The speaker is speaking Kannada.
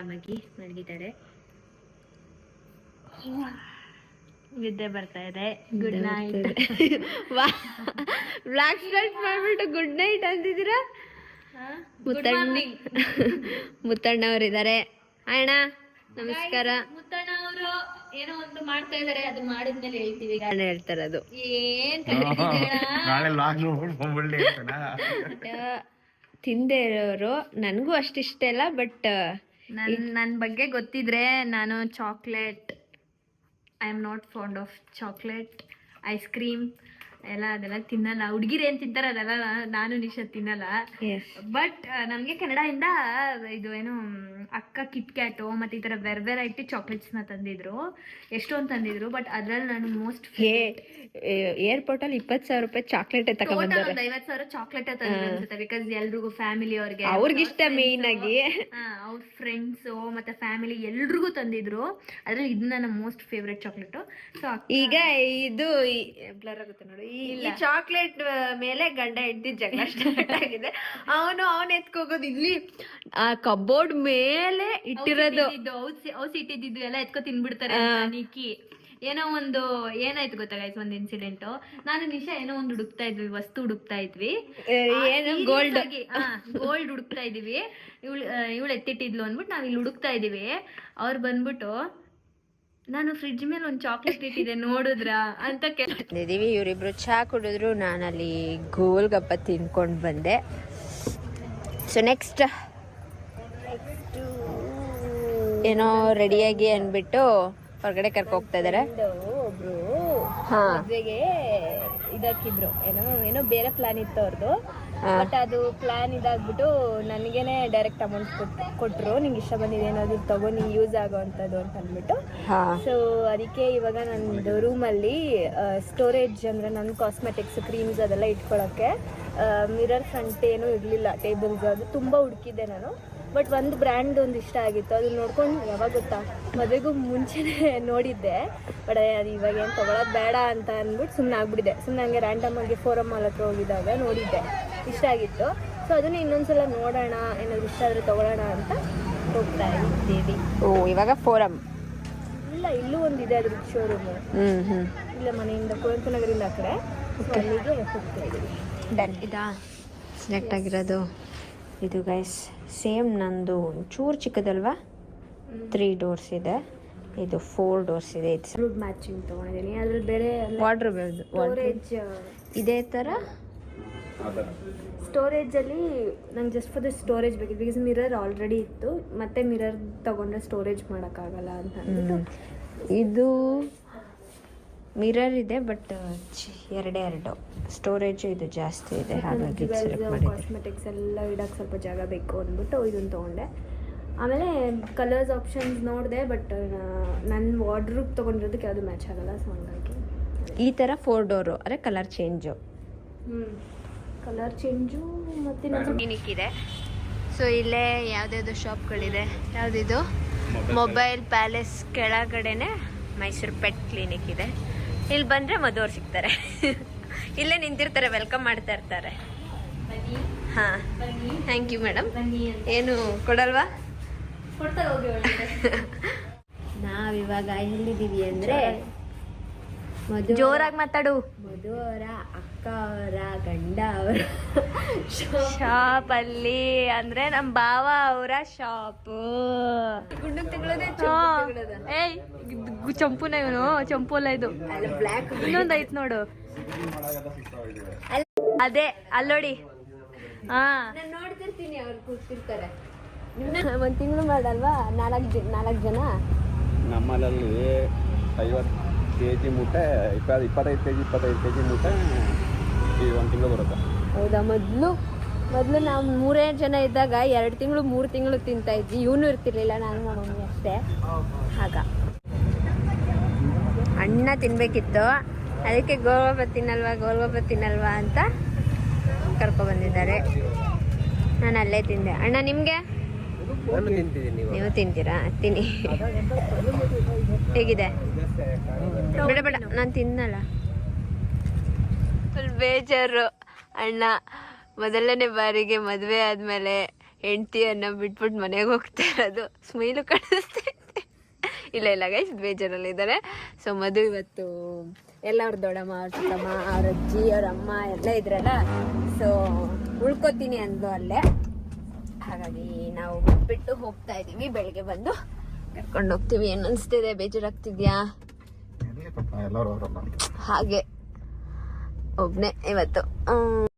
ಆರಾಮಾಗಿ ಮಲಗಿದ್ದಾರೆ. ನಿದ್ದೆ ಬರ್ತಾ ಇದೆ. ಗುಡ್ ನೈಟ್ ಬ್ಲಾಕ್ ಸ್ಟಾರ್ಟ್ ಮಾಡ್ಬಿಟ್ಟು ಗುಡ್ ನೈಟ್ ಅಂತಿದ್ದೀರಾ? ಮುತ್ತಣ್ಣ ಮುತ್ತಣ್ಣವರಿದ್ದಾರೆ. ಅಣ್ಣ ನಮಸ್ಕಾರ. ಮುತ್ತಣ್ಣ ಅವರು ಏನೋ ಒಂದು ಮಾಡ್ತಾ ಇದಾರೆ ಅದು ಮಾಡಿದ್ಮೇಲೆ ಹೇಳ್ತೀವಿ ಅಣ್ಣ ಹೇಳ್ತಾರೆ ಅದು. ಏನ್ ತಿಂದೇ ಇರೋರು. ನನಗೂ ಅಷ್ಟಿಷ್ಟ ಇಲ್ಲ ಬಟ್ ನನ್ ನನ್ನ ಬಗ್ಗೆ ಗೊತ್ತಿದ್ರೆ ನಾನು chocolate I am not fond of chocolate ice cream ಎಲ್ಲ ಅದೆಲ್ಲ ತಿನ್ನಲ್ಲ. ಹುಡುಗಿರು ಏನ್ ತಿಂತಾರ ಅದೆಲ್ಲ ನಾನು ನಿಶಾ ತಿನ್ನಲ್ಲ. ಬಟ್ ನಮ್ಗೆ ಕನ್ನಡದಿಂದ ಇದು ಏನು ಅಕ್ಕ ಕಿಟ್ ಕ್ಯಾಟು ಮತ್ತೆ ಈ ತರ ಬೇರೆ ವೆರೈಟಿ ಚಾಕ್ಲೇಟ್ಸ್ನ ತಂದಿದ್ರು. ಎಷ್ಟೊಂದ್ ತಂದಿದ್ರು ಬಟ್ ಅದ್ರಲ್ಲಿ ನಾನು ಮೋಸ್ಟ್ ಏರ್ಪೋರ್ಟ್ ಅಲ್ಲಿ ಇಪ್ಪತ್ತು ಸಾವಿರ ರೂಪಾಯಿ ಚಾಕ್ಲೇಟ್ ತಗೊಂಡ್ಬಂದಾರೆ ಐವತ್ ಸಾವಿರ ಚಾಕ್ಲೇಟ್ ತಂದ್ರು ಅನ್ಸುತ್ತೆ ಬಿಕಾಸ್ ಎಲ್ರಿಗೂ ಫ್ಯಾಮಿಲಿ ಅವ್ರಿಗೆ ಅವ್ರಿಗಿಷ್ಟ ಮೇನ್ ಆಗಿ ಅವ್ರ ಫ್ರೆಂಡ್ಸ್ ಮತ್ತೆ ಫ್ಯಾಮಿಲಿ ಎಲ್ರಿಗೂ ತಂದಿದ್ರು. ಅದ್ರಲ್ಲಿ ಇದು ನನ್ನ ಮೋಸ್ಟ್ ಫೇವ್ರೆಟ್ ಚಾಕ್ಲೇಟ್ ಸೊ ಈಗ ಇದು ಬ್ಲರ್ ಆಗುತ್ತೆ ನೋಡಿ. ಈ ಚಾಕ್ಲೇಟ್ ಮೇಲೆ ಗಂಡ ಹೆಂಡತಿ ಜಗಳ ಸ್ಟಾರ್ಟ್ ಆಗಿದೆ. ಅವನು ಅವನ್ ಎತ್ಕೋಗೋದು ಇಲ್ಲಿ ಆ ಕಬೋರ್ಡ್ ಮೇಲೆ ಇಟ್ಟಿರೋದು. ಔಸ್ ಇಟ್ಟಿದ್ದು ಎಲ್ಲ ಎತ್ಕೊ ತಿನ್ಬಿಡ್ತಾರೆ ನಿಕ್ಕಿ ಏನೋ ಒಂದು ಏನಾಯ್ತು ಗೊತ್ತಾ ಗೈಸ್ ಒಂದು ಇನ್ಸಿಡೆಂಟ್ ನಾನು ನಿಶಾ ಏನೋ ಒಂದು ಹುಡುಕ್ತಾ ಇದ್ವಿ ವಸ್ತು ಹುಡುಕ್ತಾ ಇದ್ವಿ. ಏನು ಗೋಲ್ಡ್ ಗೋಲ್ಡ್ ಹುಡುಕ್ತಾ ಇದೀವಿ ಇವಳು ಇವಳು ಎತ್ತಿಟ್ಟಿದ್ಲು ಅಂದ್ಬಿಟ್ಟು ನಾವ್ ಇಲ್ಲಿ ಹುಡುಕ್ತಾ ಇದೀವಿ ಅವ್ರು ಬಂದ್ಬಿಟ್ಟು ನಾನು ಫ್ರಿಡ್ಜ್ ಮೇಲೆ ಒಂದು ಚಾಕ್ಲೇಟ್ ಇಟ್ಟಿದೆ ನೋಡಿದ್ರಾ? ಅಂತ ಕೇಳ್ತಿದ್ದೀವಿ ಇವರಿಬ್ರು ಚಹಾ ಕುಡಿದ್ರು ನಾನಲ್ಲಿ ಗೋಲ್ಗಪ್ಪ ತಿನ್ಕೊಂಡು ಬಂದೆ. ಸೊ ನೆಕ್ಸ್ಟ್ ಏನೋ ರೆಡಿಯಾಗಿ ಅಂದ್ಬಿಟ್ಟು ಹೊರಗಡೆ ಕರ್ಕೊ ಹೋಗ್ತಾ ಇದಾರೆ ಒಬ್ರು ಹಾ. ಮದ್ವೆಗೆ ಇದಾಕಿದ್ರು. ಏನೋ ಏನೋ ಬೇರೆ ಪ್ಲಾನ್ ಇತ್ತು ಅವ್ರದ್ದು. ಬಟ್ ಅದು ಪ್ಲಾನ್ ಇದಾಗ್ಬಿಟ್ಟು ನನಗೇನೆ ಡೈರೆಕ್ಟ್ ಅಮೌಂಟ್ ಕೊಟ್ಟು ಕೊಟ್ಟರು ನಿಂಗೆ ಇಷ್ಟ ಬಂದಿದೆ ಏನಾದ್ರು ತಗೋ ನಿಂಗೆ ಯೂಸ್ ಆಗೋವಂಥದ್ದು ಅಂತ ಅಂದ್ಬಿಟ್ಟು. ಸೊ ಅದಕ್ಕೆ ಇವಾಗ ನಂದು ರೂಮಲ್ಲಿ ಸ್ಟೋರೇಜ್ ಅಂದರೆ ನನ್ನ ಕಾಸ್ಮೆಟಿಕ್ಸ್ ಕ್ರೀಮ್ಸ್ ಅದೆಲ್ಲ ಇಟ್ಕೊಳ್ಳೋಕ್ಕೆ ಮಿರರ್ ಫ್ರಂಟ್ ಏನೂ ಇರಲಿಲ್ಲ ಟೇಬಲ್ಸ್ ಅದು. ತುಂಬ ಹುಡುಕಿದ್ದೆ ನಾನು. ಬಟ್ ಒಂದು ಬ್ರ್ಯಾಂಡ್ ಒಂದು ಇಷ್ಟ ಆಗಿತ್ತು. ಅದನ್ನ ನೋಡ್ಕೊಂಡು ಯಾವಾಗ ಗೊತ್ತಾ? ಮದುವೆಗೂ ಮುಂಚೆನೇ ನೋಡಿದ್ದೆ. ಬಟ್ ಅದು ಇವಾಗ ಏನು ತೊಗೊಳೋದು ಬೇಡ ಅಂತ ಅಂದ್ಬಿಟ್ಟು ಸುಮ್ಮನೆ ಆಗ್ಬಿಟ್ಟಿದೆ. ಸುಮ್ಮನೆ ಹಂಗೆ ರ್ಯಾಂಡಮ್ ಆಗಿ ಫೋರಮ್ ಮಾಲ್ ಹತ್ರ ಹೋಗಿದ್ದಾಗ ನೋಡಿದ್ದೆ. ಇಷ್ಟ ಆಗಿತ್ತು. ಸೊ ಅದನ್ನ ಇನ್ನೊಂದ್ಸಲ ನೋಡೋಣ ಏನಾದ್ರು ಇಷ್ಟ ಆದ್ರೆ ತಗೊಳ್ಳೋಣ ಅಂತ ಹೋಗ್ತಾ ಇದ್ದೀವಿ. ಓ ಇವಾಗ ಫೋರಮ್ ಇಲ್ಲ ಇಲ್ಲೂ ಒಂದಿದೆ ಅದ್ರ ಶೋರೂಮ್ ಹ್ಮ್ ಹ್ಮ್. ಇಲ್ಲ ಮನೆಯಿಂದ ಕುವೆಂಪುನಗರಿಂದ ಆ ಕಡೆ. ಅಲ್ಲಿಗೆ ಹೋಗ್ತಾ ಇದ್ದೀವಿ. ಡನ್ ಇದಾ? ಸೆಲೆಕ್ಟ್ ಆಗಿರೋದು. ಇದು ಗೈಸ್ ಸೇಮ್ ನಂದು ಚೂರು ಚಿಕ್ಕದಲ್ವಾ? ತ್ರೀ ಡೋರ್ಸ್ ಇದೆ. ಇದು ಫೋರ್ ಡೋರ್ಸ್ ಇದೆ. ಇದು ಮ್ಯಾಚಿಂಗ್ ತೊಗೊಂಡಿದ್ದೀನಿ. ಅದ್ರಲ್ಲಿ ಬೇರೆ ವಾಟ್ರ್ ಸ್ಟೋರೇಜ್ ಇದೇ ಥರ ಸ್ಟೋರೇಜಲ್ಲಿ ನಂಗೆ ಜಸ್ಟ್ ಫಾರ್ ದ ಸ್ಟೋರೇಜ್ ಬೇಕಿತ್ತು. ಬಿಕಾಸ್ ಮಿರರ್ ಆಲ್ರೆಡಿ ಇತ್ತು. ಮತ್ತೆ ಮಿರರ್ ತಗೊಂಡ್ರೆ ಸ್ಟೋರೇಜ್ ಮಾಡೋಕ್ಕಾಗಲ್ಲ ಅಂತ ಅಂದ್ಬಿಟ್ಟು ಇದು ಮಿರರ್ ಇದೆ ಬಟ್ ಎರಡೇ ಎರಡು. ಸ್ಟೋರೇಜ್ ಇದು ಜಾಸ್ತಿ ಇದೆ ಹಾಗಾಗಿ ಕಾಸ್ಮೆಟಿಕ್ಸ್ ಎಲ್ಲ ಇಡಕ್ಕೆ ಸ್ವಲ್ಪ ಜಾಗ ಬೇಕು ಅಂದ್ಬಿಟ್ಟು ಇದನ್ನು ತೊಗೊಂಡೆ. ಆಮೇಲೆ ಕಲರ್ಸ್ ಆಪ್ಷನ್ಸ್ ನೋಡಿದೆ ಬಟ್ ನನ್ನ ವಾರ್ಡ್ರೂಪ್ ತೊಗೊಂಡಿರೋದಕ್ಕೆ ಯಾವುದು ಮ್ಯಾಚ್ ಆಗಲ್ಲ ಸೊ ಹಂಗಾಗಿ. ಈ ಥರ ಫೋರ್ ಡೋರು ಅಂದರೆ ಕಲರ್ ಚೇಂಜು ಹ್ಞೂ ಕಲರ್ ಚೇಂಜು ಮತ್ತು ಇನ್ನೊಂದು ಕ್ಲಿನಿಕ್ ಇದೆ. ಸೊ ಇಲ್ಲೇ ಯಾವುದ್ಯಾವುದೋ ಶಾಪ್ಗಳಿದೆ ಯಾವುದಿದು? ಮೊಬೈಲ್ ಪ್ಯಾಲೇಸ್ ಕೆಳಗಡೆನೆ ಮೈಸೂರು ಪೆಟ್ ಕ್ಲಿನಿಕ್ ಇದೆ. ಇಲ್ಲಿ ಬಂದರೆ ಮದುವರು ಸಿಗ್ತಾರೆ. ಇಲ್ಲೇ ನಿಂತಿರ್ತಾರೆ ವೆಲ್ಕಮ್ ಮಾಡ್ತಾ ಇರ್ತಾರೆ. ಬನ್ನಿ. ಹಾಂ. ಬನ್ನಿ. ಥ್ಯಾಂಕ್ ಯು ಮೇಡಮ್ ಬನ್ನಿ ಏನು ಕೊಡಲ್ವಾ? ನಾವಿವಾಗ ಎಲ್ಲಿದ್ದೀವಿ ಅಂದರೆ ಜೋರಾಗಿ ಮಾತಾಡು. ಮಧು ಅವರ ಅಕ್ಕ ಅವರ ಗಂಡ ಅವರ ಶಾಪ್ ಅಲ್ಲಿ ಅಂದ್ರೆ ನಮ್ ಬಾವ ಅವರ ಶಾಪ್. ಏಯ್ ಚಂಪುನ ಇವನು ಚಂಪು ಅಲ್ಲ ಇದು. ಇನ್ನೊಂದ್ ಐತ್ ನೋಡು. ಅದೇ ಅಲ್ಲೋಡಿ. ಹಾ. ನಾನು ನೋಡ್ತಿರ್ತೀನಿ ಅವ್ರು ಕೂತಿರ್ತಾರೆ. ಒಂದ್ ತಿಂಗಳು ಮಾಡಲ್ವಾ? ನಾಲ್ಕು ಜನ ನಾಲ್ಕು ಜನ? ನಮ್ಮಲ್ಲಿ ಐವತ್ತು ಕೆ ಜಿ ಮೂಟೆ ಇಪ್ಪತ್ತು ಇಪ್ಪತ್ತೈದು ಕೆ ಜಿ ಇಪ್ಪತ್ತೈದು ಕೆ ಜಿ ಮೂಟೆ ಈ ಒಂದು ತಿಂಗಳು ಬರುತ್ತೆ. ಹೌದಾ? ಮೊದಲು ಮೊದಲು ನಾವು ಮೂರೇ ಜನ ಇದ್ದಾಗ ಎರಡು ತಿಂಗಳು ಮೂರು ತಿಂಗಳು ತಿಂತಾ ಇದ್ವಿ. ಇವನು ಇರ್ತಿರ್ಲಿಲ್ಲ ನಾನು ಮಾಡೋಣ ಅಷ್ಟೇ. ಆಗ ಅಣ್ಣ ತಿನ್ಬೇಕಿತ್ತು. ಅದಕ್ಕೆ ಗೋಲ್ಗಪ್ಪ ತಿನ್ನಲ್ವಾ ಗೋಲ್ಗಪ್ಪ ತಿನ್ನಲ್ವಾ ಅಂತ ಕರ್ಕೊಬಂದಿದ್ದಾರೆ ನಾನು ಅಲ್ಲೇ ತಿಂದೆ. ಅಣ್ಣ ನಿಮಗೆ? ನೀವು ತಿಂತೀರಾ? ತಿನ್ನಿ. ಹೇಗಿದೆ? ಬೇಡ ಬೇಡ. ನಾನು ತಿನ್ನಲ್ಲ. ಫುಲ್ ಬೇಜಾರು. ಅಣ್ಣ ಮೊದಲನೇ ಬಾರಿಗೆ ಮದುವೆ ಆದಮೇಲೆ ಹೆಂಡ್ತಿಯನ್ನ ಬಿಟ್ಬಿಟ್ಟು ಮನೆಗೆ ಹೋಗ್ತಾ ಇರೋದು. ಸ್ಮೈಲು ಇದೆ. ಇಲ್ಲ ಇಲ್ಲ ಗೈಸ್ ಬೇಜಾರಲ್ಲಿದ್ದಾರೆ ಸೊ ಮದುವೆ ಇವತ್ತು ಎಲ್ಲ ಅವ್ರ ದೊಡ್ಡಮ್ಮ ಅವ್ರ ಚಿಕ್ಕಮ್ಮ ಅವ್ರ ಅಜ್ಜಿ ಅವ್ರ ಅಮ್ಮ ಎಲ್ಲ ಇದ್ರಲ್ಲ? ಸೊ ಉಳ್ಕೊತೀನಿ ಅಂದ್ಲು ಅಲ್ಲೇ. ಹಾಗಾಗಿ ನಾವು ಬಿಟ್ಟು ಹೋಗ್ತಾ ಇದ್ದೀವಿ ಬೆಳಿಗ್ಗೆ ಬಂದು ಕರ್ಕೊಂಡು ಹೋಗ್ತೀವಿ. ಏನು ಅನಿಸ್ತಿದೆ? ಬೇಜಾರಾಗ್ತಿದ್ಯಾ? ಎಲ್ಲರೂ ಹಾಗೆ. ಒಬ್ನೇ ಇವತ್ತು.